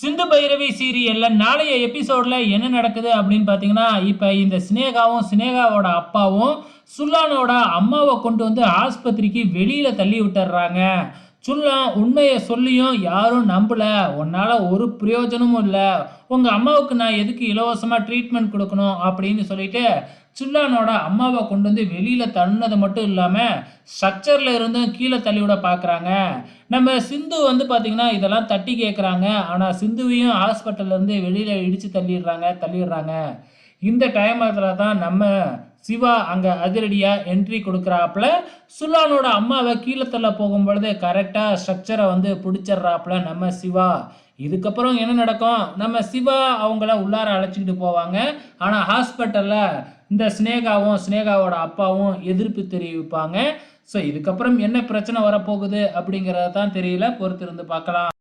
சிந்து பைரவி சீரியல்ல நாளைய எபிசோட்ல என்ன நடக்குது அப்படின்னு பார்த்தீங்கன்னா இப்போ இந்த சினேகாவும் சினேகாவோட அப்பாவும் சுல்லானோட அம்மாவை கொண்டு வந்து ஆஸ்பத்திரிக்கு வெளியில தள்ளி விட்டுறாங்க. சுல்லான் உண்மையை சொல்லியும் யாரும் நம்பல. உன்னால் ஒரு பிரயோஜனமும் இல்லை. உங்கள் அம்மாவுக்கு நான் எதுக்கு இலவசமாக ட்ரீட்மெண்ட் கொடுக்கணும் அப்படின்னு சொல்லிட்டு சுல்லானோட அம்மாவை கொண்டு வந்து வெளியில் தள்ளினது மட்டும் இல்லாமல் ஸ்ட்ரக்சரில் இருந்தும் கீழே தள்ளி விட பார்க்குறாங்க நம்ம சிந்து வந்து பார்த்திங்கன்னா இதெல்லாம் தட்டி கேட்குறாங்க ஆனால் சிந்துவையும் ஹாஸ்பிட்டல்லேருந்து வெளியில் இடித்து தள்ளிடுறாங்க தள்ளிடுறாங்க. இந்த டைமத்தில் தான் நம்ம சிவா அங்கே அதிரடியாக என்ட்ரி கொடுக்குறாப்புல. சுல்லானோட அம்மாவை கீழே போகும் போகும்பொழுது கரெக்டாக ஸ்ட்ரக்சரை வந்து பிடிச்சிட்றாப்புல நம்ம சிவா. இதுக்கப்புறம் என்ன நடக்கும்? நம்ம சிவா அவங்கள உள்ளார அழைச்சிக்கிட்டு போவாங்க. ஆனால் ஹாஸ்பிட்டலில் இந்த ஸ்னேகாவும் ஸ்னேகாவோட அப்பாவும் எதிர்ப்பு தெரிவிப்பாங்க. ஸோ இதுக்கப்புறம் என்ன பிரச்சனை வரப்போகுது அப்படிங்கிறத தான் தெரியல. பொறுத்திருந்து பார்க்கலாம்.